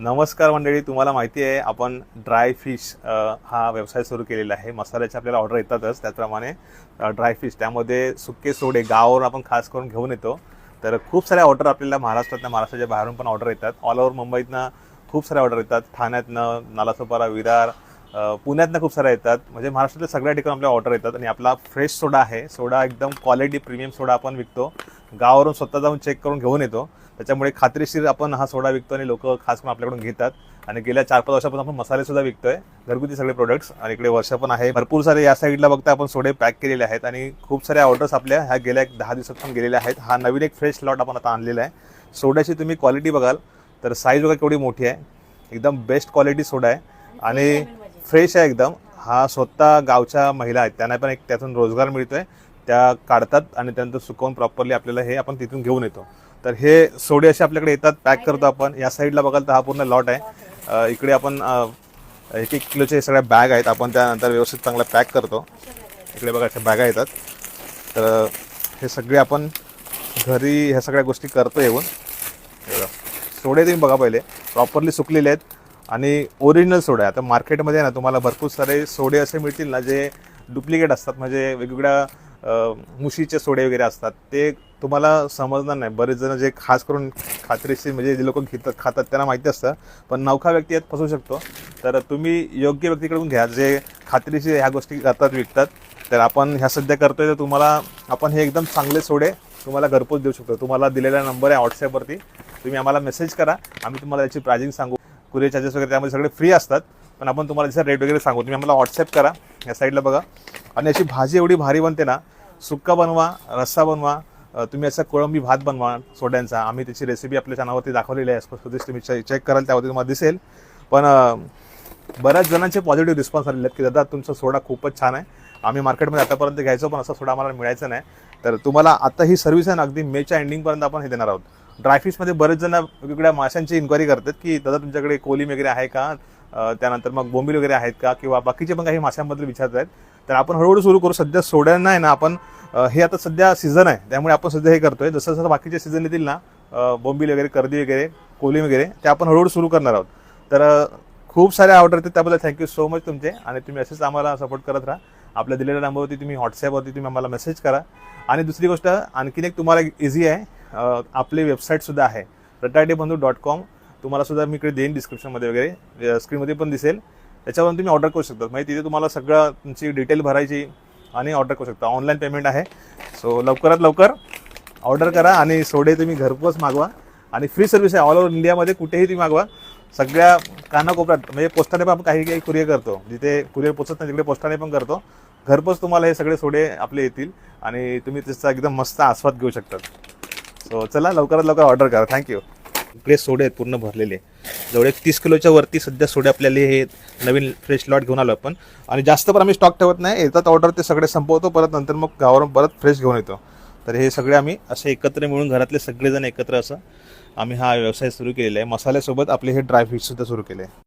नमस्कार मंडळी तुम्हाला माहिती आहे आपण ड्राय फिश हा व्यवसाय सुरू केलेला आहे. मसाल्याचे आपल्याला ऑर्डर येतातच. त्याचप्रमाणे ड्राय फिश त्यामध्ये सुके सोडे गावावरून आपण खास करून घेऊन येतो. तर खूप साऱ्या ऑर्डर आपल्याला महाराष्ट्रातनं महाराष्ट्राच्या बाहेरून पण ऑर्डर येतात. ऑल ओव्हर मुंबईतनं खूप साऱ्या ऑर्डर येतात. ठाण्यातनं नालासोपारा विरार पुण्यातनं खूप साऱ्या येतात. म्हणजे महाराष्ट्रातल्या सगळ्या ठिकाणी आपल्या ऑर्डर येतात आणि आपला फ्रेश सोडा आहे. सोडा एकदम क्वालिटी प्रीमियम सोडा आपण विकतो. गावावरून स्वतः जाऊन चेक करून घेऊन येतो. त्याच्यामुळे खात्रीशीर आपण हा सोडा विकतो आणि लोक खास करून आपल्याकडून घेतात. आणि गेल्या चार पाच वर्षापासून आपण मसाले सुद्धा विकतोय. घरगुती सगळे प्रोडक्ट्स आणि इकडे वर्ष पण आहे. भरपूर सारे या साईडला बघता आपण सोडे पॅक केलेले आहेत आणि खूप साऱ्या ऑर्डर्स आपल्या ह्या गेल्या एक दहा दिवसात पण गेलेल्या आहेत. हा नवीन एक फ्रेश लॉट आपण आता आणलेला आहे. सोड्याची तुम्ही क्वालिटी बघाल तर साईज वगैरे केवढी मोठी आहे. एकदम बेस्ट क्वालिटी सोडा आहे. आणि फ्रेश आहे एकदम. हा स्वतः गावच्या महिला आहेत. त्यांना पण एक त्यातून रोजगार मिळतोय. त्या काढतात आणि त्यानंतर सुकवून प्रॉपरली आपल्याला हे आपण तिथून घेऊन येतो. तर हे सोडे असे आपल्याकडे येतात पॅक करतो आपण. या साईडला बघाल तर हा पूर्ण लॉट आहे. इकडे आपण एक एक किलोचे सगळ्या बॅग आहेत. आपण त्यानंतर व्यवस्थित चांगला पॅक करतो. इकडे बघा अशा बॅगा येतात. तर हे सगळे आपण घरी ह्या सगळ्या गोष्टी करतो येऊन. सोडे तुम्ही बघा पहिले. प्रॉपरली सुकलेले आहेत. आणि ओरिजिनल सोडे आता मार्केटमध्ये ना तुम्हाला भरपूर सारे सोडे असे मिळतील ना जे डुप्लिकेट असतात. म्हणजे वेगवेगळ्या मुशीचे सोडे वगैरे असतात ते तुम्हाला समजणार नाही. बरेच जण जे खास करून खात्रीशीर म्हणजे जे लोक घेतात खातात त्यांना माहिती असतं पण नवखा व्यक्ती यात फसू शकतो. तर तुम्ही योग्य व्यक्तीकडून घ्या जे खात्रीशीर ह्या गोष्टी करतात विकतात तर आपण ह्या सध्या करतोय तर तुम्हाला आपण हे एकदम चांगले सोडे तुम्हाला घरपोच देऊ शकतो. तुम्हाला दिलेला नंबर आहे व्हॉट्सॲपवरती तुम्ही आम्हाला मेसेज करा आम्ही तुम्हाला याची प्राइजिंग सांगू. कुरिअर चार्जेस वगैरे त्यामध्ये सगळे फ्री असतात पण आपण तुम्हाला त्याचा रेट वगैरे सांगू तुम्ही आम्हाला व्हॉट्सअप करा या साईडला बघा. आणि अशी भाजी एवढी भारी बनते ना सुक्का बनवा रस्सा बनवा तुम्ही असा कोळंबी भात बनवा सोड्यांचा. आम्ही त्याची रेसिपी आपल्या चॅनलवरती दाखवलेली आहे. स्वदेश तुम्ही चेक कराल त्यावरती तुम्हाला दिसेल. पण बऱ्याच जणांचे पॉझिटिव्ह रिस्पॉन्स आलेले आहेत की दादा तुमचा सोडा खूपच छान आहे. आम्ही मार्केटमध्ये आतापर्यंत घ्यायचो पण असा सोडा आम्हाला मिळायचा नाही. तर तुम्हाला आता ही सर्व्हिस आहे ना अगदी मेच्या एंडिंगपर्यंत आपण हे देणार आहोत. ड्रायफिशमध्ये बरेच जण वेगवेगळ्या माशांची इन्क्वायरी करतात की दादा तुमच्याकडे कोलिम वगैरे आहे का? त्यानंतर मग बोंबील वगैरे आहेत का किंवा बाकीचे पण काही माशांबद्दल विचारत आहेत. तर आपण हळूहळू सुरू करू. सध्या सोड्यांना आहे ना आपण हे आता सध्या सीझन आहे. त्यामुळे आपण सध्या हे करतोय. जसं जसं बाकीचे सीझन येतील ना बोंबील वगैरे कर्दी वगैरे कोली वगैरे ते आपण हळूहळू सुरू करणार आहोत. तर खूप सारे ऑर्डर येतात त्याबद्दल थँक्यू सो मच तुमचे. आणि तुम्ही असेच आम्हाला सपोर्ट करत राहा. आपल्या दिलेल्या नंबरवरती तुम्ही व्हॉट्सॲपवरती तुम्ही आम्हाला मेसेज करा. आणि दुसरी गोष्ट आणखीन एक तुम्हाला इझी आहे. आपली वेबसाईटसुद्धा आहे. रटाडे बंधू डॉट कॉम तुम्हाला सुद्धा मी इकडे देईन डिस्क्रिप्शनमध्ये वगैरे. स्क्रीनमध्ये पण दिसेल. त्याच्यावरून तुम्ही ऑर्डर करू शकता. म्हणजे तिथे तुम्हाला सगळं तुमची डिटेल भरायची आणि ऑर्डर करू शकता. ऑनलाईन पेमेंट आहे. सो लवकरात लवकर ऑर्डर करा आणि सोडे तुम्ही घरपोच मागवा. आणि फ्री सर्व्हिस आहे. ऑल ओव्हर इंडियामध्ये कुठेही तुम्ही मागवा. सगळ्या कानाकोपऱ्यात म्हणजे पोस्टाने पण आपण काही काही कुरिअर करतो. जिथे कुरिअर पोचत नाही तिकडे पोस्टाने पण करतो. घरपोच तुम्हाला हे सगळे सोडे आपले येतील. आणि तुम्ही त्याचा एकदम मस्त आस्वाद घेऊ शकतात. सो चला लवकरात लवकर ऑर्डर करा. थँक्यू इकडे सोडे आहेत पूर्ण भरलेले जवळ एक तीस किलोच्या वरती सध्या सोडे आपल्याला हे नवीन फ्रेश लॉट घेऊन आलो आपण. आणि जास्त पण आम्ही स्टॉक ठेवत नाही. येतात ऑर्डर ते सगळे संपवतो परत नंतर मग गावावरून परत फ्रेश घेऊन येतो. तर हे सगळे आम्ही असे एकत्र मिळून घरातले सगळेजण एकत्र असं आम्ही हा व्यवसाय सुरू केलेला आहे. मसाल्यासोबत आपले हे ड्राय सुद्धा सुरू केले आहे.